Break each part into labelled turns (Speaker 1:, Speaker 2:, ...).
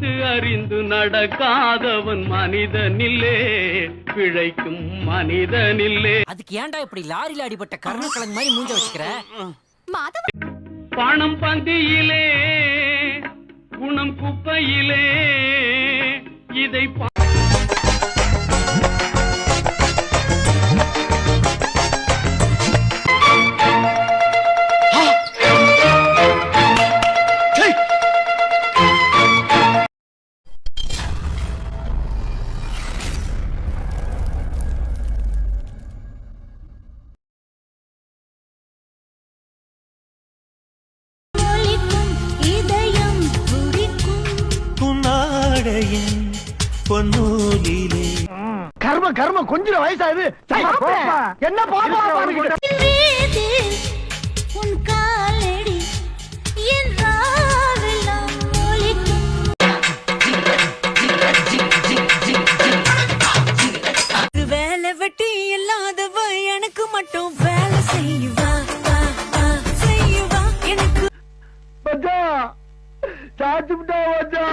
Speaker 1: படித்து அறிந்து நடக்காதவன் மனிதனில்லே பிழைக்கும் மனிதனில்லே
Speaker 2: அதுக்கு ஏன்டா இப்படி லாரியில அடிபட்ட கருணக்கிழங்கு மாதிரி மூஞ்ச வச்சுக்கிற?
Speaker 1: பணம் பந்தியிலே குணம் குப்பையிலே இதை
Speaker 3: பொன்னூலிலே
Speaker 4: கர்ம கர்ம கொஞ்சம் வயசாகுது. என்ன பாப்பா
Speaker 5: உன் காலடி வேலை வெட்டி இல்லாதவ எனக்கு மட்டும் வேலை செய்வா வா, வா, செய்வா எனக்கு
Speaker 4: மச்சான் சாச்சு விட்டா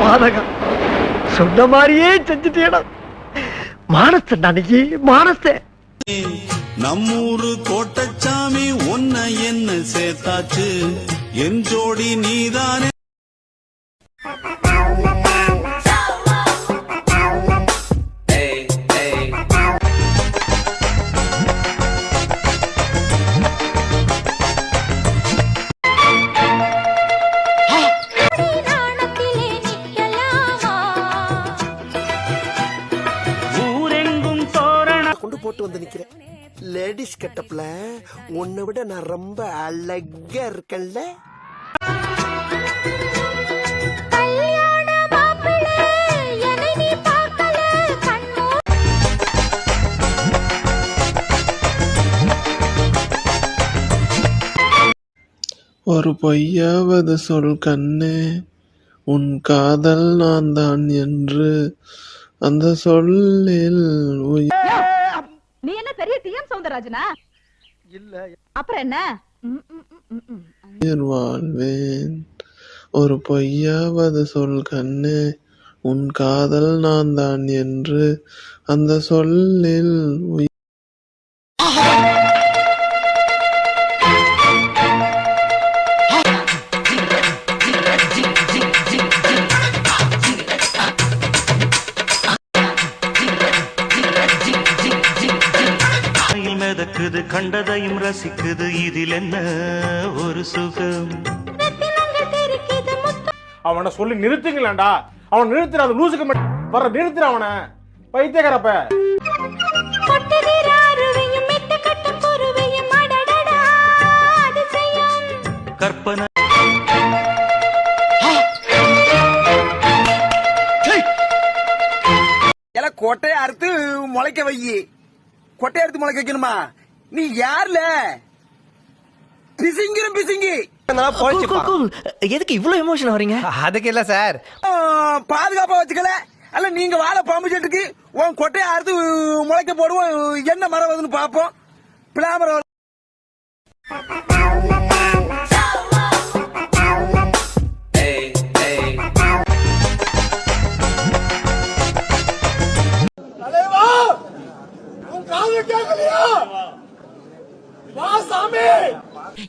Speaker 4: பாதகம் சொன்ன மாதிரியே செஞ்சுட்டேடா. மானஸ்தன் அன்னைக்கு மானஸ்தன்
Speaker 3: நம்மூரு கோட்டச்சாமி உன்னை என்ன சேர்த்தாச்சு? என் ஜோடி நீதானே.
Speaker 6: கெட்டப்ல உன்னை விட நான் ரொம்ப அழகா இருக்கேன்ல.
Speaker 5: கல்யாண மாப்பிள்ளை என்னை நீ பார்க்கல கண்மூ
Speaker 7: ஒரு பொய்யாவது சொல் கண்ணே உன் காதல் நான் தான் என்று அந்த சொல்லில்
Speaker 8: நீ என்ன பெரிய டிஎம் சவுந்தரராஜனா?
Speaker 4: இல்ல.
Speaker 8: அப்புறம் என்ன?
Speaker 7: வாழ்வேன். ஒரு பொய்யாவது சொல் கண்ணே உன் காதல் நான் தான் என்று அந்த சொல்லில்
Speaker 3: மிதக்குது கண்டதையும் ரசிக்குது. இதில் என்ன ஒரு சுகம்?
Speaker 4: அவனை சொல்லி நிறுத்துங்களேன்டா. அவன் நிறுத்துற அந்த லூசுக்கு வர நிறுத்துற அவனை. பைத்தியக்காரப்ப.
Speaker 3: கற்பனை.
Speaker 6: கொட்டையை அறுத்து முளைக்க வை கொட்டையை அறுத்து முளைக்க வைக்கணுமா? நீ யாருல? பிசிங்கிரும் பிசிங்கி.
Speaker 2: எதுக்கு இவ்வளவு எமோஷன் வரீங்க
Speaker 9: அதுக்கு இல்ல சார்.
Speaker 6: பாதுகாப்பா வச்சுக்கல. அல்ல நீங்க வாழ பாம்பு செட்டுக்கு உன் கொட்டையை அறுத்து முளைக்க போடுவோம். என்ன மரம் வருதுன்னு பாப்போம் பிளாமரம்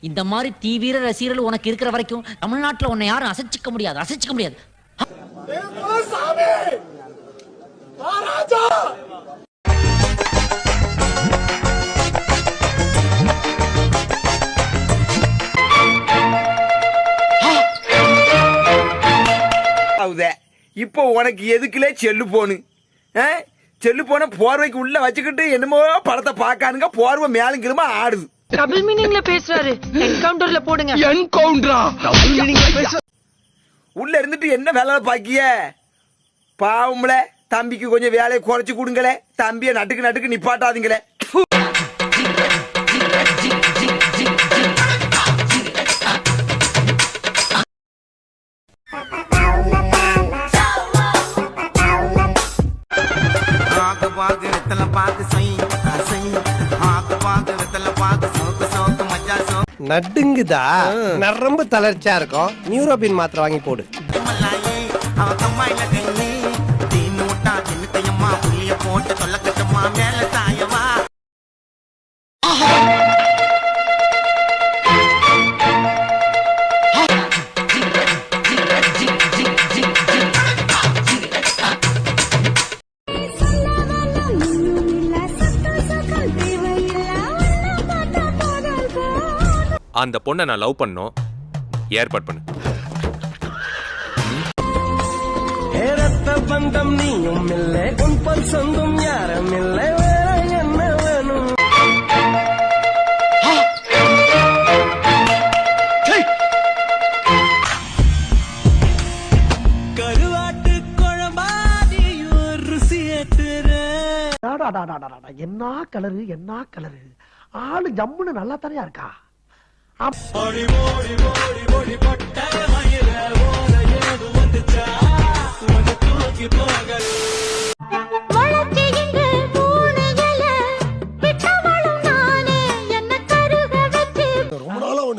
Speaker 2: இந்த மாதிரி தீவிர ரசிகர்கள் உனக்கு இருக்கிற வரைக்கும் தமிழ்நாட்டில் உன்னை யாரும் அசைச்சிக்க முடியாது அசைச்சிக்க முடியாது.
Speaker 6: இப்போ உனக்கு எதுக்குலே செல்லு போனு? ஆ? செல்லு போன போர்வைக்கு உள்ள வச்சுக்கிட்டு என்னமோ படத்தை பார்க்கானுங்க போர்வை மேலும் கிருமா ஆடுது.
Speaker 8: டபுள் மீனிங்ல பேசுறாரு. என்கவுண்டர்ல போடுங்க.
Speaker 6: உள்ள இருந்துட்டு என்ன வேலை பாக்கிய? பாவம்ல தம்பிக்கு கொஞ்சம் வேலையை குறைச்சு கொடுங்களே. தம்பியை நட்டுக்கு நட்டுக்கு நிப்பாட்டாதீங்களே.
Speaker 10: நடுங்குதா? நரம்பு தளர்ச்சியா இருக்கும். நியூரோபின் மாத்திரை வாங்கி போடு.
Speaker 11: அந்த பொண்ணை நான் லவ் பண்ணோம் ஏற்பாடு பண்ணு.
Speaker 10: பந்தம் நீயும் இல்லை உன் பல் சொந்தம் யாரும் இல்லை வேற என்ன வேணும்? கருவாட்டு குழம்பாதியோ ருசி என்ன கலரு என்ன கலரு ஆளு ஜம்முன்னு நல்லா தானே இருக்கா?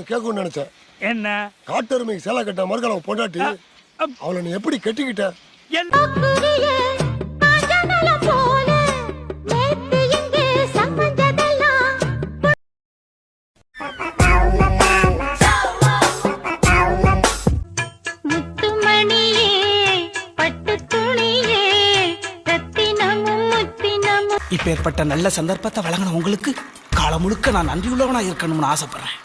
Speaker 10: கேட்கணும்னு நினைச்சேன்.
Speaker 1: என்ன?
Speaker 10: காட்டெருமை சேலை கட்ட மறுக்கலாம் பொண்டாட்டி? அவளை நீ எப்படி கட்டிக்கிட்ட?
Speaker 9: இப்பேற்பட்ட நல்ல சந்தர்ப்பத்தை வழங்கின உங்களுக்கு காலம் முழுக்க நான் நன்றியுள்ளவனா இருக்கணும்னு ஆசைப்படுறேன்.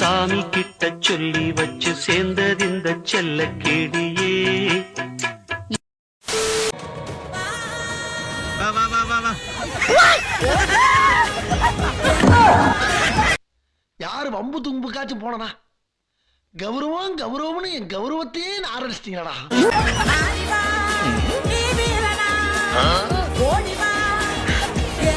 Speaker 1: சாமி கிட்ட சொல்லி வச்சு சேர்ந்தது இந்த செல்ல கேடியே.
Speaker 10: யாரு வம்பு தும்புக்காச்சும் போனனா? கௌரவம் கௌரவம்னு என் கௌரவத்தையே ஆரம்பிச்சிட்டீங்களா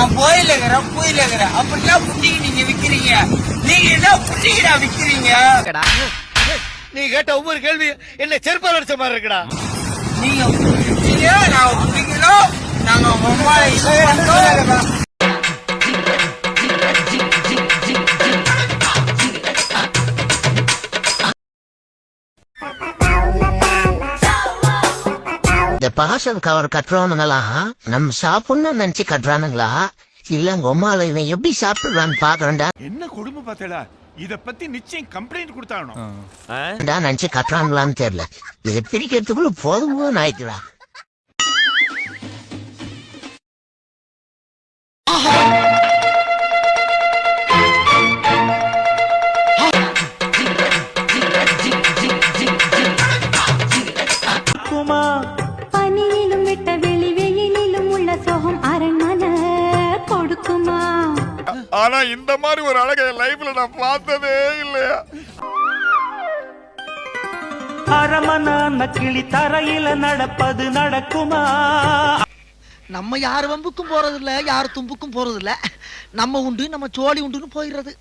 Speaker 9: நான் போயிலகிறேன் போயிலகிறேன். அப்படிலாம் புட்டிக்கு நீங்க விக்கிறீங்க. நீங்க என்ன புட்டிக்கிடா விக்கிறீங்க?
Speaker 10: நீ கேட்ட ஒவ்வொரு கேள்வி என்ன செருப்பால் அடிச்ச மாதிரி இருக்குடா.
Speaker 9: நீங்க நான் புட்டிக்கிறோம் நாங்க மும்பாய்
Speaker 2: பாசல் கவர் கட்டுறவனுங்களா நம்ம சாப்பிடணும்னு நினைச்சு கட்டுறானுங்களா? இல்ல உமால இவன் எப்படி சாப்பிடுறான்னு பாக்குறேன்டா.
Speaker 10: என்ன குடும்பம் பார்த்தேடா? இத பத்தி நிச்சயம் கம்ப்ளைண்ட் கொடுத்தாகணும்.
Speaker 2: நினைச்சு கட்டுறாங்களான்னு தெரியல. இதை பிரிக்கிறதுக்குள்ள போதுமோன்னு ஆயிடுறா
Speaker 10: மாதிரி ஒரு அழகை என் லைஃப்ல நான் பார்த்ததே இல்லையா?
Speaker 1: அரமண கிளி தரையில நடப்பது நடக்குமா?
Speaker 9: நம்ம யார் வம்புக்கும் போறது இல்ல யார் தும்புக்கும் போறது இல்ல நம்ம உண்டு நம்ம சோழி உண்டுன்னு போயிடுறது.